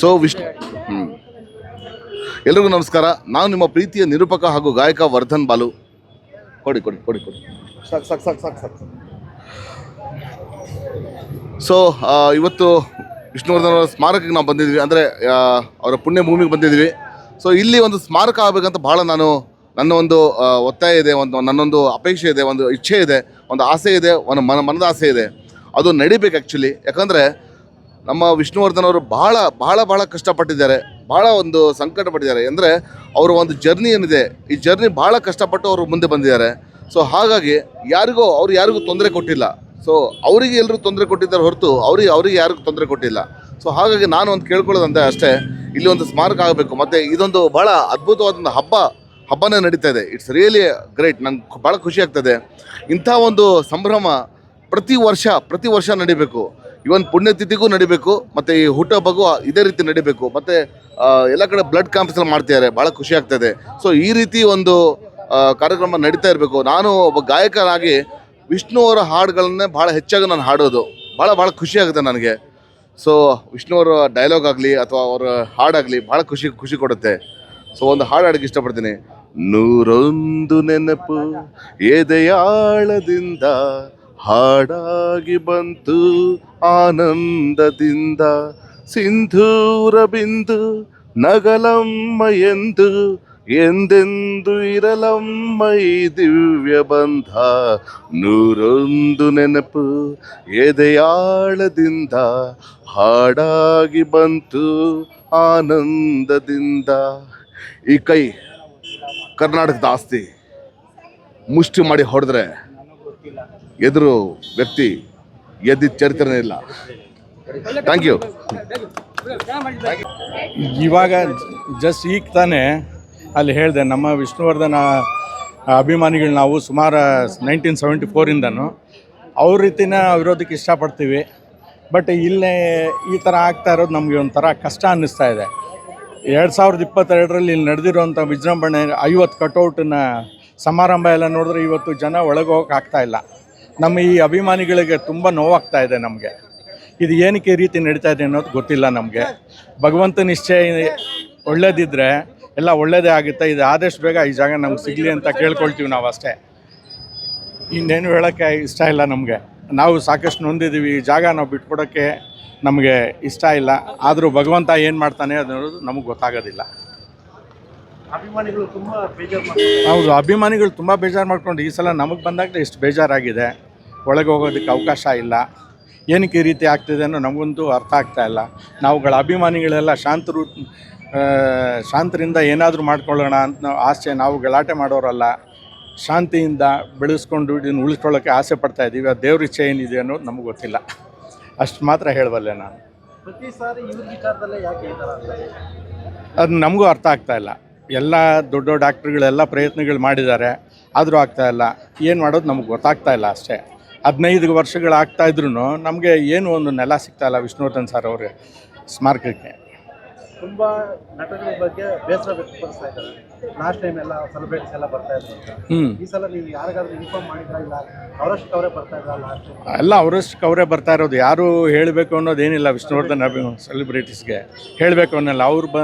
So Vishnu ಎಲ್ರಿಗೂ ನಮಸ್ಕಾರ. ನಾನು ನಿಮ್ಮ ಪ್ರೀತಿಯ ನಿರೂಪಕ ಹಾಗೂ ಗಾಯಕ ವರ್ಧನ್ ಬಾಲು. ಕೊಡಿ ಕೊಡಿ ಕೊಡಿ ಕೊಡಿ. ಸಾಕು ಸಾಕು ಸಾಕು ಸಾಕು ಸಾಕು. ಸೊ ಇವತ್ತು ವಿಷ್ಣುವರ್ಧನ್ ಅವರ ಸ್ಮಾರಕಕ್ಕೆ ನಾವು ಬಂದಿದ್ವಿ. ಅಂದರೆ ಅವರ ಪುಣ್ಯ ಭೂಮಿಗೆ ಬಂದಿದ್ವಿ. ಸೊ ಇಲ್ಲಿ ಒಂದು ಸ್ಮಾರಕ ಆಗಬೇಕಂತ ಭಾಳ ನಾನು ನನ್ನ ಒಂದು ಒತ್ತಾಯ ಇದೆ, ಒಂದು, ನನ್ನೊಂದು ಅಪೇಕ್ಷೆ ಇದೆ, ಒಂದು ಇಚ್ಛೆ ಇದೆ, ಒಂದು ಆಸೆ ಇದೆ, ಒಂದು ಮನ ಮನದ ಆಸೆ ಇದೆ. ಅದು ನಡಿಬೇಕು ಆ್ಯಕ್ಚುಲಿ ಯಾಕಂದರೆ ನಮ್ಮ ವಿಷ್ಣುವರ್ಧನ್ ಅವರು ಬಹಳ ಬಹಳ ಬಹಳ ಕಷ್ಟಪಟ್ಟಿದ್ದಾರೆ. ಬಹಳ ಒಂದು ಸಂಕಟ ಪಟ್ಟಿದ್ದಾರೆ. ಅಂದರೆ ಅವರ ಒಂದು ಜರ್ನಿ ಏನಿದೆ, ಈ ಜರ್ನಿ ಬಹಳ ಕಷ್ಟಪಟ್ಟು ಅವರು ಮುಂದೆ ಬಂದಿದ್ದಾರೆ. ಸೊ ಹಾಗಾಗಿ ಯಾರಿಗೂ, ಅವ್ರು ಯಾರಿಗೂ ತೊಂದರೆ ಕೊಟ್ಟಿಲ್ಲ. ಸೊ ಅವರಿಗೆ ಎಲ್ಲರೂ ತೊಂದರೆ ಕೊಟ್ಟಿದ್ದಾರೆ ಹೊರತು ಅವ್ರಿಗೆ, ಅವರಿಗೆ ಯಾರಿಗೂ ತೊಂದರೆ ಕೊಟ್ಟಿಲ್ಲ. ಸೊ ಹಾಗಾಗಿ ನಾನು ಒಂದು ಕೇಳ್ಕೊಳ್ಳೋದಂತೆ ಅಷ್ಟೇ, ಇಲ್ಲಿ ಒಂದು ಸ್ಮಾರಕ ಆಗಬೇಕು. ಮತ್ತು ಇದೊಂದು ಭಾಳ ಅದ್ಭುತವಾದಂಥ ಹಬ್ಬ, ಹಬ್ಬನೇ ನಡೀತಾ ಇದೆ. ಇಟ್ಸ್ ರಿಯಲಿ ಗ್ರೇಟ್ ನಂಗೆ ಭಾಳ ಖುಷಿ ಆಗ್ತದೆ. ಇಂಥ ಒಂದು ಸಂಭ್ರಮ ಪ್ರತಿ ವರ್ಷ ಪ್ರತಿ ವರ್ಷ ನಡಿಬೇಕು. ಇವನ್ ಪುಣ್ಯತಿಥಿಗೂ ನಡಿಬೇಕು, ಮತ್ತು ಈ ಹುಟ್ಟುಹಬ್ಬಗೂ ಇದೇ ರೀತಿ ನಡಿಬೇಕು. ಮತ್ತು ಎಲ್ಲ ಕಡೆ ಬ್ಲಡ್ ಕ್ಯಾಂಪ್ಸ್ ಎಲ್ಲ ಮಾಡ್ತಿದ್ದಾರೆ ಭಾಳ ಖುಷಿ ಆಗ್ತದೆ ಸೊ ಈ ರೀತಿ ಒಂದು ಕಾರ್ಯಕ್ರಮ ನಡೀತಾ ಇರಬೇಕು. ನಾನು ಒಬ್ಬ ಗಾಯಕನಾಗಿ ವಿಷ್ಣು ಅವರ ಹಾಡುಗಳನ್ನೇ ಭಾಳ ಹೆಚ್ಚಾಗಿ ನಾನು ಹಾಡೋದು. ಭಾಳ ಭಾಳ ಖುಷಿ ಆಗುತ್ತೆ ನನಗೆ. ಸೊ ವಿಷ್ಣು ಅವರ ಡೈಲಾಗ್ ಆಗಲಿ, ಅಥವಾ ಅವರ ಹಾಡಾಗಲಿ ಭಾಳ ಖುಷಿ ಖುಷಿ ಕೊಡುತ್ತೆ. ಸೊ ಒಂದು ಹಾಡು ಹಾಡಕ್ಕೆ ಇಷ್ಟಪಡ್ತೀನಿ. ನೂರೊಂದು ನೆನಪು ಎದೆಯಾಳದಿಂದ ಹಾಡಾಗಿ ಬಂತು ಆನಂದದಿಂದ. ಸಿಂಧೂರ ಬಿಂದು ನಗಲಮ್ಮ ಎಂದು, ಎಂದೆಂದು ಇರಲಮ್ಮ ಈ ದಿವ್ಯ ಬಂಧ. ನೂರೊಂದು ನೆನಪು ಎದೆಯಾಳದಿಂದ, ಹಾಡಾಗಿ ಬಂತು ಆನಂದದಿಂದ. ಈ ಕೈ ಕರ್ನಾಟಕದ ಆಸ್ತಿ ಮುಷ್ಟಿ ಮಾಡಿ ಹೊಡೆದ್ರೆ ಎದುರು ವ್ಯಕ್ತಿ ಎದ್ದಿದ್ದ ಚರಿತ್ರೆನೇ ಇಲ್ಲ. ಥ್ಯಾಂಕ್ ಯು ಇವಾಗ ಜಸ್ಟ್ ಈಗ ತಾನೇ ಅಲ್ಲಿ ಹೇಳಿದೆ, ನಮ್ಮ ವಿಷ್ಣುವರ್ಧನ ಅಭಿಮಾನಿಗಳು ನಾವು ಸುಮಾರು ನೈನ್ಟೀನ್ ಸೆವೆಂಟಿ ಫೋರಿಂದನು ಅವ್ರ ರೀತಿನ ವಿರೋಧಕ್ಕೆ ಇಷ್ಟಪಡ್ತೀವಿ. ಬಟ್ ಇಲ್ಲೇ ಈ ಥರ ಆಗ್ತಾ ಇರೋದು ನಮಗೆ ಒಂಥರ ಕಷ್ಟ ಅನ್ನಿಸ್ತಾ ಇದೆ. ಎರಡು ಸಾವಿರದ ಇಪ್ಪತ್ತೆರಡರಲ್ಲಿ ಇಲ್ಲಿ ನಡೆದಿರುವಂಥ ವಿಜೃಂಭಣೆ ಐವತ್ತು ಕಟೌಟನ್ನ ಸಮಾರಂಭ ಎಲ್ಲ ನೋಡಿದ್ರೆ ಇವತ್ತು ಜನ ಒಳಗೆ ಹೋಗಕ್ಕೆ ಆಗ್ತಾ ಇಲ್ಲ. ನಮ್ಮ ಈ ಅಭಿಮಾನಿಗಳಿಗೆ ತುಂಬ ನೋವಾಗ್ತಾ ಇದೆ ನಮಗೆ. ಇದು ಏನಕ್ಕೆ ಈ ರೀತಿ ನಡೀತಾ ಇದೆ ಅನ್ನೋದು ಗೊತ್ತಿಲ್ಲ ನಮಗೆ. ಭಗವಂತ ನಿಶ್ಚಯ ಒಳ್ಳೇದಿದ್ದರೆ ಎಲ್ಲ ಒಳ್ಳೇದೇ ಆಗುತ್ತೆ. ಇದು ಆದಷ್ಟು ಬೇಗ ಈ ಜಾಗ ನಮ್ಗೆ ಸಿಗಲಿ ಅಂತ ಕೇಳ್ಕೊಳ್ತೀವಿ ನಾವು ಅಷ್ಟೇ. ಇನ್ನೇನು ಹೇಳೋಕ್ಕೆ ಇಷ್ಟ ಇಲ್ಲ ನಮಗೆ. ನಾವು ಸಾಕಷ್ಟು ನೊಂದಿದ್ದೀವಿ. ಈ ಜಾಗ ನಾವು ಬಿಟ್ಕೊಡೋಕ್ಕೆ ನಮಗೆ ಇಷ್ಟ ಇಲ್ಲ. ಆದರೂ ಭಗವಂತ ಏನು ಮಾಡ್ತಾನೆ ಅನ್ನೋದು ನಮಗೆ ಗೊತ್ತಾಗೋದಿಲ್ಲ. ಅಭಿಮಾನಿಗಳು ತುಂಬ ಬೇಜಾರು ಹೌದು ಅಭಿಮಾನಿಗಳು ತುಂಬ ಬೇಜಾರು ಮಾಡ್ಕೊಂಡು ಈ ಸಲ ನಮಗೆ ಬಂದಾಗಲೇ ಇಷ್ಟು ಬೇಜಾರಾಗಿದೆ. ಒಳಗೆ ಹೋಗೋದಕ್ಕೆ ಅವಕಾಶ ಇಲ್ಲ. ಏನಕ್ಕೆ ಈ ರೀತಿ ಆಗ್ತಿದೆ ಅನ್ನೋ ನಮಗಂತೂ ಅರ್ಥ ಆಗ್ತಾ ಇಲ್ಲ. ನಾವುಗಳ ಅಭಿಮಾನಿಗಳೆಲ್ಲ ಶಾಂತರು ಶಾಂತರಿಂದ ಏನಾದರೂ ಮಾಡ್ಕೊಳ್ಳೋಣ ಅಂತ ನಾವು ಆಸೆ ನಾವು ಗಲಾಟೆ ಮಾಡೋರಲ್ಲ. ಶಾಂತಿಯಿಂದ ಬೆಳೆಸ್ಕೊಂಡು ಇದನ್ನು ಉಳಿಸ್ಕೊಳ್ಳೋಕ್ಕೆ ಆಸೆ ಪಡ್ತಾ ಇದ್ದೀವಿ. ಆ ದೇವ್ರ ಇಚ್ಛೆ ಏನಿದೆ ಅನ್ನೋದು ನಮಗೆ ಗೊತ್ತಿಲ್ಲ. ಅಷ್ಟು ಮಾತ್ರ ಹೇಳಬಲ್ಲೆ ನಾನು. ಪ್ರತಿ ಸಾರಿ ಇವ್ರ ವಿಚಾರದಲ್ಲೇ ಯಾಕೆ ಈ ಥರ ಆಗ್ತದೆ ಅದು ನಮಗೂ ಅರ್ಥ ಆಗ್ತಾ ಇಲ್ಲ. ಎಲ್ಲ ದೊಡ್ಡ ದೊಡ್ಡ ಡಾಕ್ಟ್ರುಗಳೆಲ್ಲ ಪ್ರಯತ್ನಗಳು ಮಾಡಿದ್ದಾರೆ. ಆದರೂ ಆಗ್ತಾ ಇಲ್ಲ. ಏನು ಮಾಡೋದು ನಮಗೆ ಗೊತ್ತಾಗ್ತಾ ಇಲ್ಲ ಅಷ್ಟೇ. ಹದಿನೈದು ವರ್ಷಗಳಾಗ್ತಾ ಇದ್ರೂ ನಮಗೆ ಏನು ಒಂದು ನೆಲ ಸಿಗ್ತಾ ಇಲ್ಲ ವಿಷ್ಣುವರ್ಧನ್ ಸರ್ ಅವರ ಸ್ಮಾರಕಕ್ಕೆ. ತುಂಬ ನಟಗಳ ಬಗ್ಗೆ ಬೇಸರ ವ್ಯಕ್ತಪಡಿಸ್ತಾ ಇದ್ದಾರೆ. ಲಾಸ್ಟ್ ಟೈಮ್ ಎಲ್ಲ ಸೆಲೆಬ್ರಿಟೀಸ್ ಎಲ್ಲ ಬರ್ತಾ ಇದ್ರು ಅಂತ. ಹ್ಞೂ ಈ ಸಲ ನೀವು ಯಾರಿಗಾದ್ರೂ ಇನ್ಫಾರ್ಮ್ ಮಾಡಿದ್ರ ಇಲ್ಲ? ಅವರಷ್ಟು ಅವರೇ ಬರ್ತಾ ಇದ್ರ ಲಾಸ್ಟ್ ಟೈಮ್ ಎಲ್ಲ ಅವರಷ್ಟು ಅವರೇ ಬರ್ತಾ ಇರೋದು. ಯಾರು ಹೇಳಬೇಕು ಅನ್ನೋದೇನಿಲ್ಲ ವಿಷ್ಣುವರ್ಧನ್ ಅಭಿ ಸೆಲೆಬ್ರಿಟೀಸ್ಗೆ ಹೇಳಬೇಕು ಅನ್ನೋಲ್ಲ. ಅವ್ರು ಬ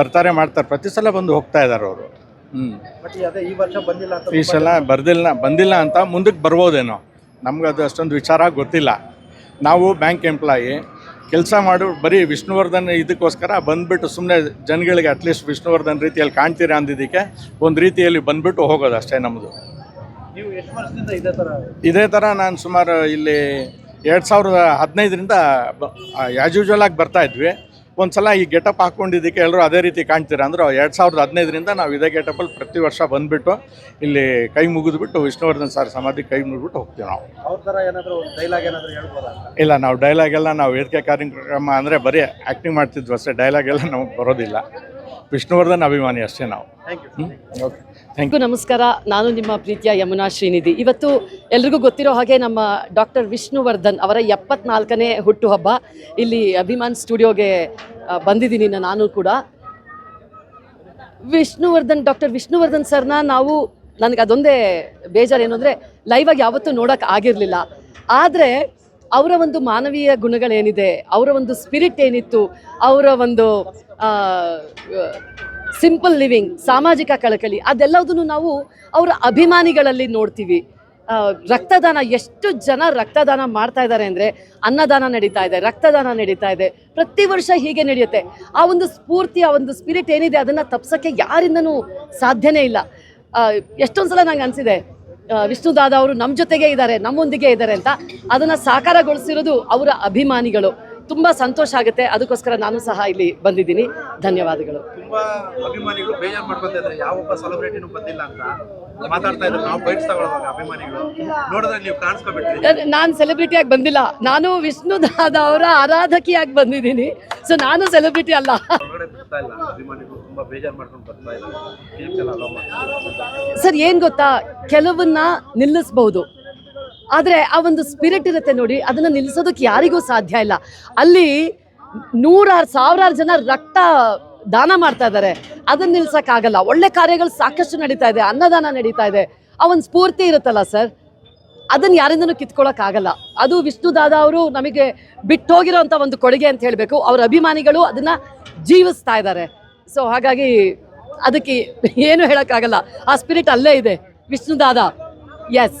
ಬರ್ತಾರೆ ಮಾಡ್ತಾರೆ. ಪ್ರತಿ ಸಲ ಬಂದು ಹೋಗ್ತಾ ಇದ್ದಾರೆ ಅವರು. ಹ್ಞೂ ಈ ವರ್ಷ ಬಂದಿಲ್ಲ ಈ ಸಲ ಬರ್ದಿಲ್ಲ ಬಂದಿಲ್ಲ ಅಂತ ಮುಂದಕ್ಕೆ ಬರ್ಬೋದೇನೋ. ನಮ್ಗೆ ಅದು ಅಷ್ಟೊಂದು ವಿಚಾರ ಗೊತ್ತಿಲ್ಲ. ನಾವು ಬ್ಯಾಂಕ್ ಎಂಪ್ಲಾಯಿ ಕೆಲಸ ಮಾಡು ಬರೀ ವಿಷ್ಣುವರ್ಧನ್ ಇದಕ್ಕೋಸ್ಕರ ಬಂದ್ಬಿಟ್ಟು ಸುಮ್ಮನೆ ಜನಗಳಿಗೆ ಅಟ್ಲೀಸ್ಟ್ ವಿಷ್ಣುವರ್ಧನ್ ರೀತಿಯಲ್ಲಿ ಕಾಣ್ತೀರಾ ಅಂದಿದ್ದಕ್ಕೆ ಒಂದು ರೀತಿಯಲ್ಲಿ ಬಂದ್ಬಿಟ್ಟು ಹೋಗೋದು ಅಷ್ಟೇ ನಮ್ಮದು ನೀವು ಎಷ್ಟು ವರ್ಷದಿಂದ ಇದೇ ಥರ ನಾನು ಸುಮಾರು ಇಲ್ಲಿ ಎರಡು ಸಾವಿರದ ಹದಿನೈದರಿಂದ ಆಗಿ ಬರ್ತಾ ಇದ್ವಿ. ಒಂದು ಸಲ ಈ ಗೆಟಪ್ ಹಾಕ್ಕೊಂಡಿದ್ದಕ್ಕೆ ಎಲ್ಲರೂ ಅದೇ ರೀತಿ ಕಾಣ್ತೀರಾ? ಅಂದ್ರೆ ಎರಡು ಸಾವಿರದ ಹದಿನೈದರಿಂದ ನಾವು ಇದೇ ಗೆಟಪಲ್ಲಿ ಪ್ರತಿ ವರ್ಷ ಬಂದುಬಿಟ್ಟು ಇಲ್ಲಿ ಕೈ ಮುಗಿದ್ಬಿಟ್ಟು ವಿಷ್ಣುವರ್ಧನ್ ಸರ್ ಸಮಾಧಿ ಕೈ ಮುಗಿದ್ಬಿಟ್ಟು ಹೋಗ್ತೀವಿ ನಾವು. ಅವ್ರ ತರ ಏನಾದ್ರು ಒಂದು ಡೈಲಾಗ್ ಏನಾದ್ರು ಹೇಳ್ಬೋದಾ? ಅಂತ ಇಲ್ಲ ನಾವು ಡೈಲಾಗ್ ಎಲ್ಲ ನಾವು ವೇದಿಕೆ ಕಾರ್ಯಕ್ರಮ ಅಂದರೆ ಬರೀ ಆ್ಯಕ್ಟಿಂಗ್ ಮಾಡ್ತಿದ್ವಿ ಅಷ್ಟೇ ಡೈಲಾಗ್ ಎಲ್ಲ ನಮಗೆ ಬರೋದಿಲ್ಲ. ವಿಷ್ಣುವರ್ಧನ್ ಅಭಿಮಾನಿ ಅಷ್ಟೇ ನಾವು. ಥ್ಯಾಂಕ್ ಯು ಓಕೆ ಥ್ಯಾಂಕ್ ಎಲ್ಲರಿಗೂ ನಮಸ್ಕಾರ. ನಾನು ನಿಮ್ಮ ಪ್ರೀತಿಯ ಯಮುನಾ ಶ್ರೀನಿಧಿ. ಇವತ್ತು ಎಲ್ರಿಗೂ ಗೊತ್ತಿರೋ ಹಾಗೆ ನಮ್ಮ ಡಾಕ್ಟರ್ ವಿಷ್ಣುವರ್ಧನ್ ಅವರ ಎಪ್ಪತ್ನಾಲ್ಕನೇ ಹುಟ್ಟುಹಬ್ಬ. ಇಲ್ಲಿ ಅಭಿಮಾನ್ ಸ್ಟುಡಿಯೋಗೆ ಬಂದಿದ್ದೀನಿ ನಾನು ಕೂಡ. ವಿಷ್ಣುವರ್ಧನ್ ಡಾಕ್ಟರ್ ವಿಷ್ಣುವರ್ಧನ್ ಸರ್ನ ನಾವು ನನಗೆ ಅದೊಂದೇ ಬೇಜಾರು ಏನು ಅಂದರೆ ಲೈವಾಗಿ ಯಾವತ್ತೂ ನೋಡೋಕೆ ಆಗಿರಲಿಲ್ಲ. ಆದರೆ ಅವರ ಒಂದು ಮಾನವೀಯ ಗುಣಗಳೇನಿದೆ, ಅವರ ಒಂದು ಸ್ಪಿರಿಟ್ ಏನಿತ್ತು, ಅವರ ಒಂದು ಸಿಂಪಲ್ ಲಿವಿಂಗ್ ಸಾಮಾಜಿಕ ಕಳಕಳಿ, ಅದೆಲ್ಲದನ್ನು ನಾವು ಅವರ ಅಭಿಮಾನಿಗಳಲ್ಲಿ ನೋಡ್ತೀವಿ. ರಕ್ತದಾನ, ಎಷ್ಟು ಜನ ರಕ್ತದಾನ ಮಾಡ್ತಾ ಇದ್ದಾರೆ ಅಂದರೆ ಅನ್ನದಾನ ನಡೀತಾ ಇದೆ, ರಕ್ತದಾನ ನಡೀತಾ ಇದೆ. ಪ್ರತಿ ವರ್ಷ ಹೀಗೆ ನಡೆಯುತ್ತೆ. ಆ ಒಂದು ಸ್ಫೂರ್ತಿ, ಆ ಒಂದು ಸ್ಪಿರಿಟ್ ಏನಿದೆ ಅದನ್ನು ತಪ್ಸೋಕ್ಕೆ ಯಾರಿಂದನೂ ಸಾಧ್ಯನೇ ಇಲ್ಲ. ಎಷ್ಟೊಂದು ಸಲ ನಂಗೆ ಅನಿಸಿದೆ ವಿಷ್ಣು ದಾದ ಅವರು ನಮ್ಮ ಜೊತೆಗೆ ಇದ್ದಾರೆ ನಮ್ಮೊಂದಿಗೆ ಇದ್ದಾರೆ ಅಂತ ಅದನ್ನು ಸಾಕಾರಗೊಳಿಸಿರೋದು ಅವರ ಅಭಿಮಾನಿಗಳು. ತುಂಬ ಸಂತೋಷ ಆಗುತ್ತೆ. ಅದಕ್ಕೋಸ್ಕರ ನಾನು ಸಹ ಇಲ್ಲಿ ಬಂದಿದ್ದೀನಿ. ಧನ್ಯವಾದಗಳು. ತುಂಬಾ ಅಭಿಮಾನಿಗಳು ಬೇಜಾರ್ ಮಾಡ್ಕೊಂತ ಇದ್ದಾರೆ. ಯಾವೊಬ್ಬ ಸೆಲೆಬ್ರಿಟಿನೂ ಬಂದಿಲ್ಲ ಅಂತ ಮಾತಾಡ್ತಾ ಇದ್ರು ನಾವು ಬೈಟ್ಸ್ ತಗೊಳ್ಳುವಾಗ ಅಭಿಮಾನಿಗಳು. ನೋಡಿದ್ರೆ ನೀವು ಕಾಣಿಸ್ಕೊಬಿಟ್ರಿ. ನಾನು ಸೆಲೆಬ್ರಿಟಿಯಾಗಿ ಬಂದಿಲ್ಲ. ನಾನು ವಿಷ್ಣು ದಾದ ಅವರ ಆರಾಧಕಿಯಾಗಿ ಬಂದಿದ್ದೀನಿ. ಸೊ ನಾನು ಸೆಲೆಬ್ರಿಟಿ ಅಲ್ಲ. ಸರ್ ಏನು ಗೊತ್ತಾ? ಕೆಲವನ್ನ ನಿಲ್ಲಿಸ್ಬಹುದು ಆದರೆ ಆ ಒಂದು ಸ್ಪಿರಿಟ್ ಇರುತ್ತೆ ನೋಡಿ, ಅದನ್ನು ನಿಲ್ಲಿಸೋದಕ್ಕೆ ಯಾರಿಗೂ ಸಾಧ್ಯ ಇಲ್ಲ. ಅಲ್ಲಿ ನೂರಾರು, ಸಾವಿರಾರು ಜನ ರಕ್ತ ದಾನ ಮಾಡ್ತಾ ಇದ್ದಾರೆ. ಅದನ್ನ ನಿಲ್ಸಕ್ಕಾಗಲ್ಲ ಒಳ್ಳೆ ಕಾರ್ಯಗಳು ಸಾಕಷ್ಟು ನಡೀತಾ ಇದೆ, ಅನ್ನದಾನ ನಡೀತಾ ಇದೆ. ಆ ಒಂದು ಸ್ಫೂರ್ತಿ ಇರುತ್ತಲ್ಲ ಸರ್? ಅದನ್ನ ಯಾರಿಂದನೂ ಕಿತ್ಕೊಳ್ಳೋಕ್ಕಾಗಲ್ಲ ಅದು ವಿಷ್ಣು ದಾದಾ ಅವರು ನಮಗೆ ಬಿಟ್ಟೋಗಿರೋಂಥ ಒಂದು ಕೊಡುಗೆ ಅಂತ ಹೇಳಬೇಕು. ಅವ್ರ ಅಭಿಮಾನಿಗಳು ಅದನ್ನ ಜೀವಿಸ್ತಾ ಇದ್ದಾರೆ. ಸೊ ಹಾಗಾಗಿ ಅದಕ್ಕೆ ಏನು ಹೇಳೋಕ್ಕಾಗಲ್ಲ ಆ ಸ್ಪಿರಿಟ್ ಅಲ್ಲೇ ಇದೆ. Vishnu Dada yes